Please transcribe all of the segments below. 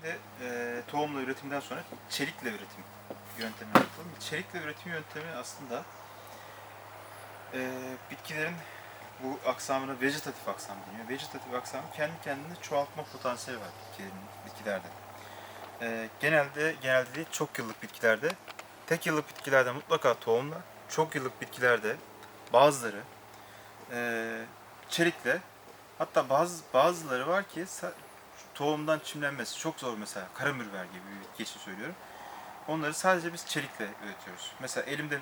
Şimdi e, tohumla üretimden sonra çelikle üretim yöntemi yapalım. Çelikle üretim yöntemi aslında e, bitkilerin bu aksamına vegetatif aksam deniyor. Vegetatif aksam kendi kendine çoğaltma potansiyeli var bitkilerin, bitkilerde. E, genelde genelde değil çok yıllık bitkilerde tek yıllık bitkilerde mutlaka tohumla, çok yıllık bitkilerde bazıları e, çelikle hatta bazı bazıları var ki tohumdan çimlenmesi çok zor mesela karamürver gibi bir bitki için söylüyorum. Onları sadece biz çelikle üretiyoruz. Mesela elimde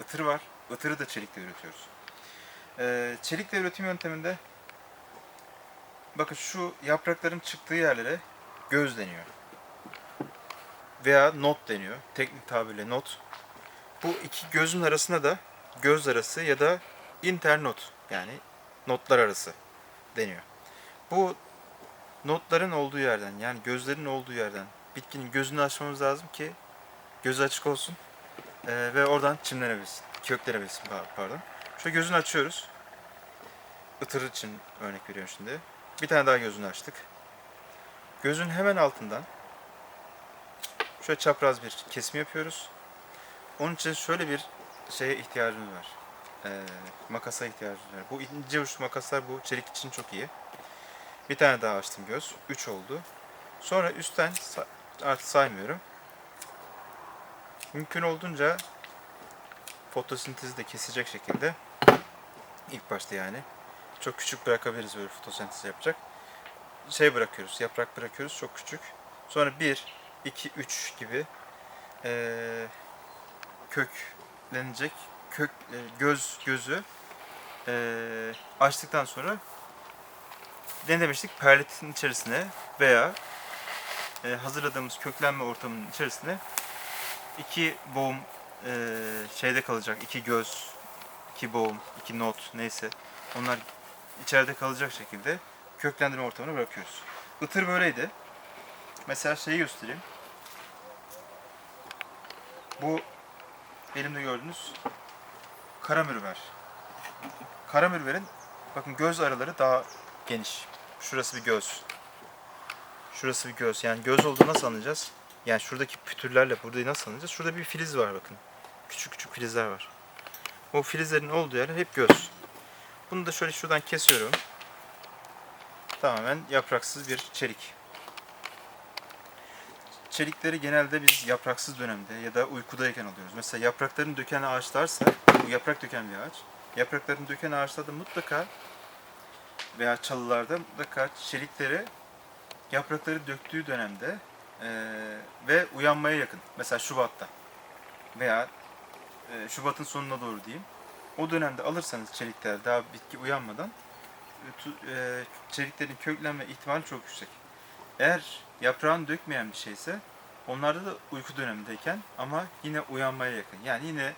ıtır var. Itırı da çelikle üretiyoruz. Ee, çelikle üretim yönteminde bakın şu yaprakların çıktığı yerlere göz deniyor. Veya not deniyor. Teknik tabirle not. Bu iki gözün arasına da göz arası ya da internot yani notlar arası deniyor. Bu notların olduğu yerden yani gözlerin olduğu yerden bitkinin gözünü açmamız lazım ki gözü açık olsun eee, ve oradan çimlenebilsin, köklenebilsin pa- pardon. Şöyle gözünü açıyoruz. Itır için örnek veriyorum şimdi. Bir tane daha gözünü açtık. Gözün hemen altından şöyle çapraz bir kesim yapıyoruz. Onun için şöyle bir şeye ihtiyacımız var. Eee, makasa ihtiyacımız var. Bu ince uçlu makaslar bu çelik için çok iyi. Bir tane daha açtım göz. 3 oldu. Sonra üstten artık saymıyorum. Mümkün olduğunca fotosintezi de kesecek şekilde ilk başta yani çok küçük bırakabiliriz böyle fotosentez yapacak. Şey bırakıyoruz, yaprak bırakıyoruz çok küçük. Sonra 1, 2, 3 gibi eee köklenecek kök e, göz gözü eee açtıktan sonra ne demiştik? Perlitin içerisine veya e, hazırladığımız köklenme ortamının içerisine iki boğum e, şeyde kalacak, iki göz, iki boğum, iki not neyse onlar içeride kalacak şekilde köklendirme ortamına bırakıyoruz. Itır böyleydi. Mesela şeyi göstereyim. Bu elimde gördüğünüz karamürver. Karamürverin bakın göz araları daha geniş. Şurası bir göz. Şurası bir göz. Yani göz olduğunu nasıl anlayacağız? Yani şuradaki pütürlerle burada nasıl anlayacağız? Şurada bir filiz var bakın. Küçük küçük filizler var. O filizlerin olduğu yer hep göz. Bunu da şöyle şuradan kesiyorum. Tamamen yapraksız bir çelik. Çelikleri genelde biz yapraksız dönemde ya da uykudayken alıyoruz. Mesela yapraklarını döken ağaçlarsa, bu yaprak döken bir ağaç. Yapraklarını döken ağaçlarda mutlaka veya çalılarda mutlaka çelikleri yaprakları döktüğü dönemde eee, ve uyanmaya yakın. Mesela Şubat'ta veya eee, Şubat'ın sonuna doğru diyeyim. O dönemde alırsanız çelikler daha bitki uyanmadan e, eee, çeliklerin köklenme ihtimali çok yüksek. Eğer yaprağını dökmeyen bir şeyse onlarda da uyku dönemindeyken ama yine uyanmaya yakın. Yani yine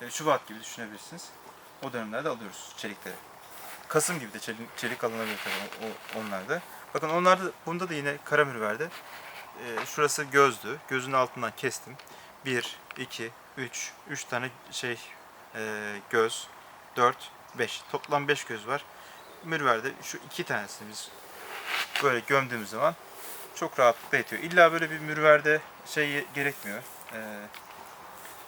e, Şubat gibi düşünebilirsiniz. O dönemlerde alıyoruz çelikleri. Kasım gibi de çelik, çelik alınabilir tabii o, onlarda. Bakın onlarda bunda da yine karamür verdi. Ee, şurası gözdü. Gözün altından kestim. 1, 2, 3, 3 tane şey e, göz, 4, 5. Toplam 5 göz var. Mürverde şu iki tanesini biz böyle gömdüğümüz zaman çok rahatlıkla yetiyor. İlla böyle bir mürverde şey gerekmiyor. Ee,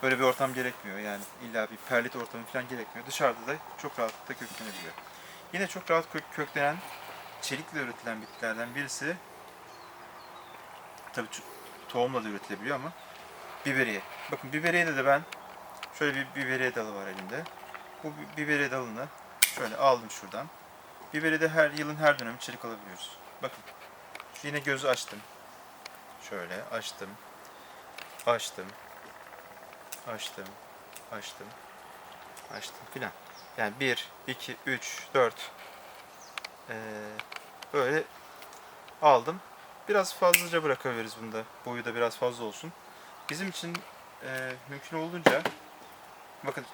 böyle bir ortam gerekmiyor. Yani illa bir perlit ortamı falan gerekmiyor. Dışarıda da çok rahatlıkla köklenebiliyor. Yine çok rahat kök, köklenen çelikle üretilen bitkilerden birisi tabii ç- tohumla da üretilebiliyor ama biberiye. Bakın biberiyede de ben şöyle bir biberiye dalı var elimde. Bu bi- biberiye dalını şöyle aldım şuradan. Biberiyede her yılın her dönemi çelik alabiliyoruz. Bakın yine gözü açtım. Şöyle açtım. Açtım. Açtım. Açtım. Açtım filan. Yani 1, 2, 3, 4 ee, böyle aldım. Biraz fazlaca bırakabiliriz bunda. Boyu da biraz fazla olsun. Bizim için e, mümkün olduğunca bakın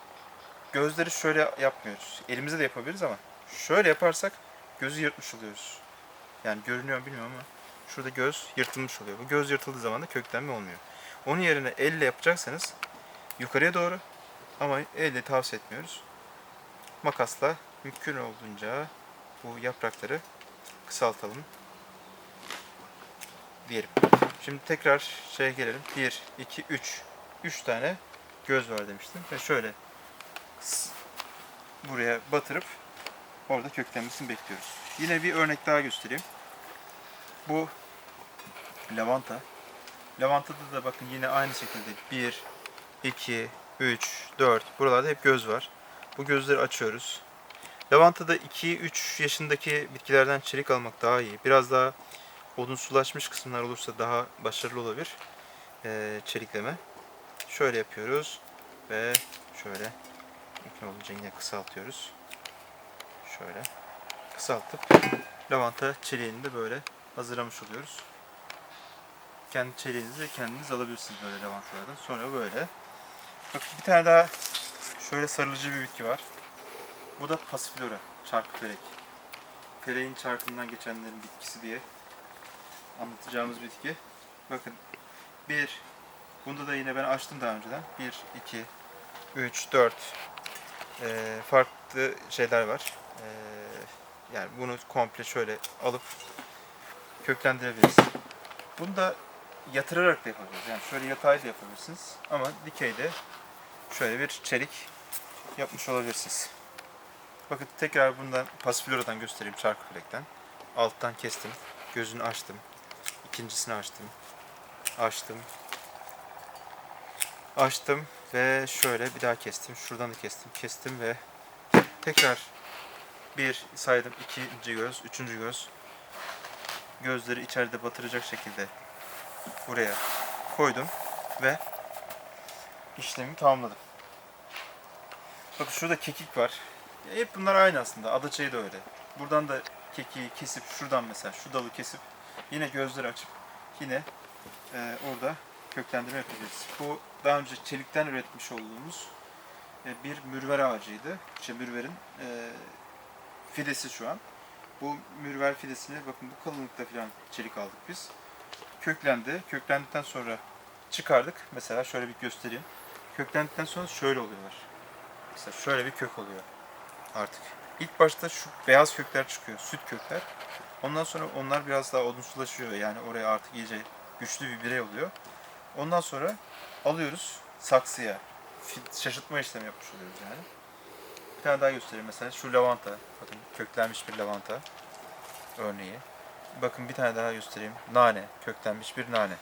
gözleri şöyle yapmıyoruz. Elimizde de yapabiliriz ama şöyle yaparsak gözü yırtmış oluyoruz. Yani görünüyor mu bilmiyorum ama şurada göz yırtılmış oluyor. Bu göz yırtıldığı zaman da köklenme olmuyor. Onun yerine elle yapacaksanız yukarıya doğru ama elle tavsiye etmiyoruz. Makasla mümkün olduğunca bu yaprakları kısaltalım. diyelim. Şimdi tekrar şeye gelelim. 1, 2, 3. 3 tane göz var demiştim. Ve şöyle buraya batırıp orada köklenmesini bekliyoruz. Yine bir örnek daha göstereyim. Bu lavanta. Lavantada da bakın yine aynı şekilde 1, 2, 3, 4. Buralarda hep göz var. Bu gözleri açıyoruz. Lavantada 2-3 yaşındaki bitkilerden çelik almak daha iyi. Biraz daha odunsulaşmış kısımlar olursa daha başarılı olabilir ee, çelikleme. Şöyle yapıyoruz ve şöyle mümkün olunca yine kısaltıyoruz. Şöyle kısaltıp lavanta çeliğini de böyle hazırlamış oluyoruz. Kendi çeliğinizi kendiniz alabilirsiniz böyle lavantalardan. Sonra böyle. Bak bir tane daha şöyle sarılıcı bir bitki var. Bu da pasiflora, çarkıfelek. Feleğin çarkından geçenlerin bitkisi diye anlatacağımız bitki. Bakın bir, bunda da yine ben açtım daha önceden. 1, 2, 3, 4 Ee, farklı şeyler var. Ee, yani bunu komple şöyle alıp köklendirebiliriz. Bunu da yatırarak da yapabiliriz. Yani şöyle yatay da yapabilirsiniz ama dikeyde şöyle bir çelik yapmış olabilirsiniz. Bakın tekrar bundan pasifloradan göstereyim çarkı felekten. Alttan kestim. Gözünü açtım. İkincisini açtım. Açtım. Açtım ve şöyle bir daha kestim. Şuradan da kestim. Kestim ve tekrar bir saydım. ikinci göz, üçüncü göz. Gözleri içeride batıracak şekilde buraya koydum ve işlemi tamamladım. Bakın şurada kekik var. Ya hep bunlar aynı aslında. Adaçayı da öyle. Buradan da kekiği kesip şuradan mesela şu dalı kesip yine gözleri açıp yine e, orada köklendirme yapabiliriz. Bu daha önce çelikten üretmiş olduğumuz e, bir mürver ağacıydı. İşte mürverin e, fidesi şu an. Bu mürver fidesini bakın bu kalınlıkta falan çelik aldık biz. Köklendi. Köklendikten sonra çıkardık. Mesela şöyle bir göstereyim. Köklendikten sonra şöyle oluyorlar. Mesela şöyle bir kök oluyor artık. İlk başta şu beyaz kökler çıkıyor, süt kökler. Ondan sonra onlar biraz daha odunsulaşıyor. Yani oraya artık iyice güçlü bir birey oluyor. Ondan sonra alıyoruz saksıya. Şaşırtma işlemi yapmış oluyoruz yani. Bir tane daha göstereyim mesela şu lavanta. Bakın köklenmiş bir lavanta örneği. Bakın bir tane daha göstereyim. Nane, köklenmiş bir nane.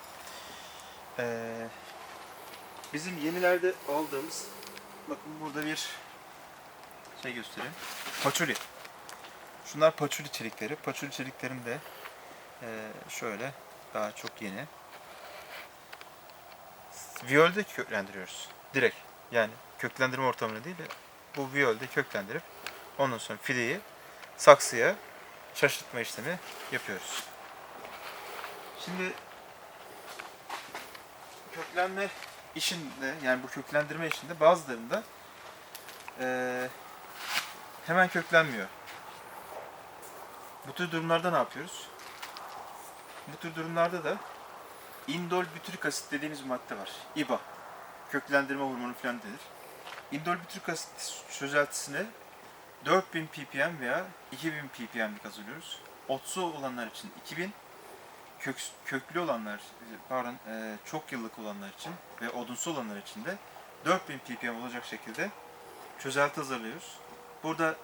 Ee, bizim yenilerde aldığımız bakın burada bir şey göstereyim. Paçuli. Şunlar paçuli çelikleri. Paçuli çeliklerin de eee, şöyle daha çok yeni. Viyolde köklendiriyoruz. Direkt. Yani köklendirme ortamını değil de bu viyolde köklendirip ondan sonra fideyi saksıya şaşırtma işlemi yapıyoruz. Şimdi köklenme işinde yani bu köklendirme işinde bazılarında eee, hemen köklenmiyor. Bu tür durumlarda ne yapıyoruz? Bu tür durumlarda da indol bütürik asit dediğimiz madde var. İBA. Köklendirme hormonu falan denir. İndol bütürik asit çözeltisine 4000 ppm veya 2000 ppm'lik hazırlıyoruz. Otsu olanlar için 2000, kök, köklü olanlar, pardon e, çok yıllık olanlar için ve odunsu olanlar için de 4000 ppm olacak şekilde çözelti hazırlıyoruz. Burada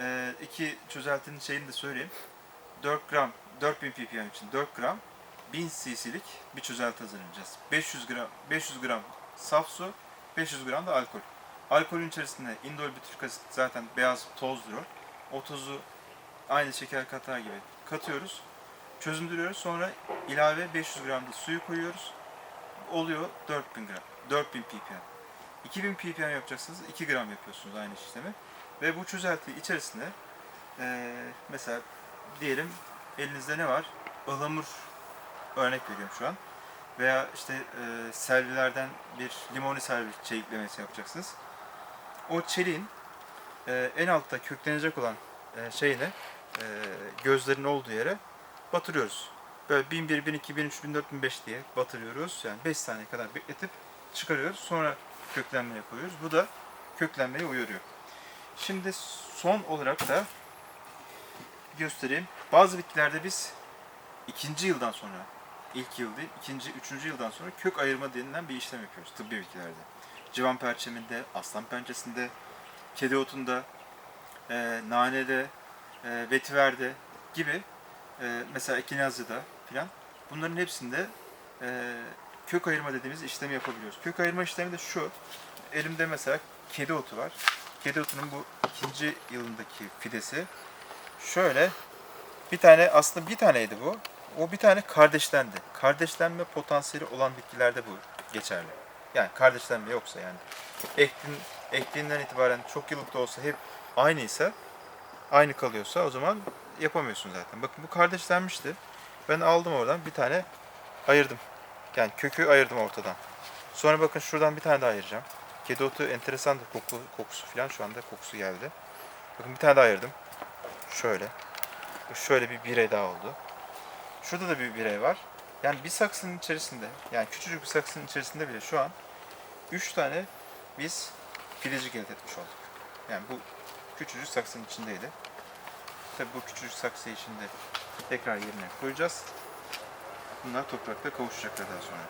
e, iki çözeltinin şeyini de söyleyeyim. 4 gram, 4000 ppm için 4 gram 1000 cc'lik bir çözelti hazırlayacağız. 500 gram, 500 gram saf su, 500 gram da alkol. Alkolün içerisinde indol bütürik asit zaten beyaz tozdur o. O tozu aynı şeker katar gibi katıyoruz. Çözündürüyoruz. Sonra ilave 500 gram da suyu koyuyoruz. Oluyor 4000 gram. 4000 ppm. 2000 ppm yapacaksınız. 2 gram yapıyorsunuz aynı işlemi. Ve bu çözelti içerisinde eee, mesela diyelim elinizde ne var? Ihlamur örnek veriyorum şu an. Veya işte eee selvilerden bir limoni selvi çeliklemesi yapacaksınız. O çeliğin eee, en altta köklenecek olan eee, şeyine eee, gözlerin olduğu yere batırıyoruz. Böyle 1001, 1002, 1003, 1004, 1005 diye batırıyoruz. Yani 5 saniye kadar bekletip çıkarıyoruz. Sonra köklenmeye koyuyoruz. Bu da köklenmeyi uyarıyor. Şimdi son olarak da göstereyim. Bazı bitkilerde biz ikinci yıldan sonra ilk yıl değil, ikinci, üçüncü yıldan sonra kök ayırma denilen bir işlem yapıyoruz tıbbi bitkilerde. Civan perçeminde, aslan pençesinde, kedi otunda, e, nanede, e, vetiverde gibi e, mesela ekinazıda filan bunların hepsinde e, kök ayırma dediğimiz işlemi yapabiliyoruz. Kök ayırma işlemi de şu. Elimde mesela kedi otu var. Kedi otunun bu ikinci yılındaki fidesi şöyle bir tane aslında bir taneydi bu. O bir tane kardeşlendi. Kardeşlenme potansiyeli olan bitkilerde bu geçerli. Yani kardeşlenme yoksa yani ektin, ektiğinden itibaren çok yıllık da olsa hep aynıysa aynı kalıyorsa o zaman yapamıyorsun zaten. Bakın bu kardeşlenmişti. Ben aldım oradan bir tane ayırdım. Yani kökü ayırdım ortadan. Sonra bakın şuradan bir tane daha ayıracağım. Kedi otu enteresan koku, kokusu falan şu anda kokusu geldi. Bakın bir tane daha ayırdım. Şöyle. Şöyle bir birey daha oldu. Şurada da bir birey var. Yani bir saksının içerisinde, yani küçücük bir saksının içerisinde bile şu an 3 tane biz filecik elde etmiş olduk. Yani bu küçücük saksının içindeydi. Tabi bu küçücük saksıyı şimdi tekrar yerine koyacağız. Bunlar toprakta kavuşacaklar daha sonra.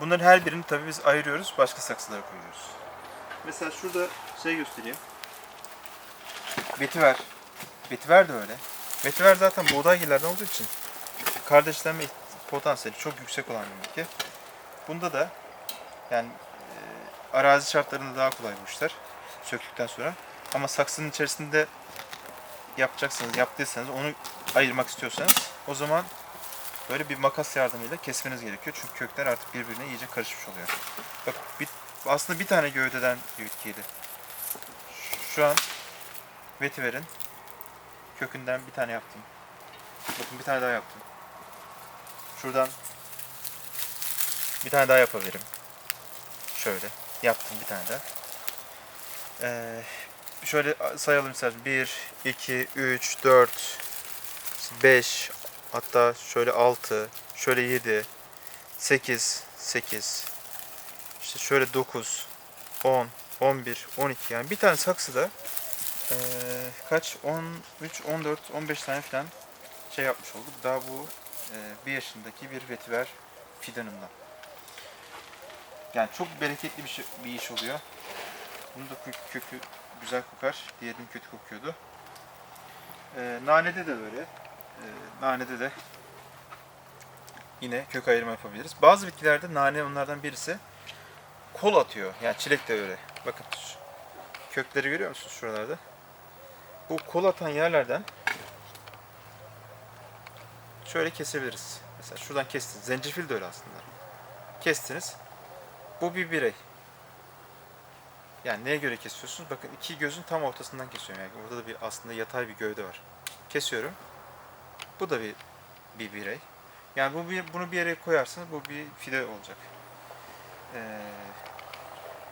Bunların her birini tabii biz ayırıyoruz, başka saksılara koyuyoruz. Mesela şurada şey göstereyim. Vetiver. Vetiver de öyle. Vetiver zaten buğdaygillerden olduğu için kardeşlenme potansiyeli çok yüksek olan bir bitki. Bunda da yani e, arazi şartlarında daha kolay bu işler söktükten sonra. Ama saksının içerisinde yapacaksınız, yaptıysanız onu ayırmak istiyorsanız o zaman böyle bir makas yardımıyla kesmeniz gerekiyor. Çünkü kökler artık birbirine iyice karışmış oluyor. Bak bir, aslında bir tane gövdeden bir bitkiydi. Şu an vetiverin kökünden bir tane yaptım. Bakın bir tane daha yaptım. Şuradan bir tane daha yapabilirim. Şöyle yaptım bir tane daha. Ee, şöyle sayalım istersen. 1, 2, 3, 4, 5, hatta şöyle 6, şöyle 7, 8, 8, işte şöyle 9, 10, 11, 12 yani bir tane saksıda eee kaç 13, 14, 15 tane falan şey yapmış olduk. Daha bu eee, bir yaşındaki bir vetiver fidanımdan. Yani çok bereketli bir, şey, bir iş oluyor. Bunun da kökü güzel kokar. Diğerinin kötü kokuyordu. Ee, nanede de böyle. Ee, nanede de yine kök ayırma yapabiliriz. Bazı bitkilerde nane onlardan birisi kol atıyor. Yani çilek de öyle. Bakın kökleri görüyor musunuz şuralarda? Bu kol atan yerlerden şöyle kesebiliriz. Mesela şuradan kestiniz. Zencefil de öyle aslında. Kestiniz. Bu bir birey. Yani neye göre kesiyorsunuz? Bakın iki gözün tam ortasından kesiyorum. Yani burada da bir aslında yatay bir gövde var. Kesiyorum. Bu da bir bir birey. Yani bu bir, bunu bir yere koyarsanız bu bir fide olacak. Ee,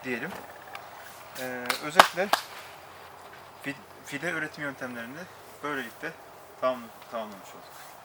diyelim. Ee, fi- fide üretim yöntemlerini böylelikle tamam, tamamlamış olduk.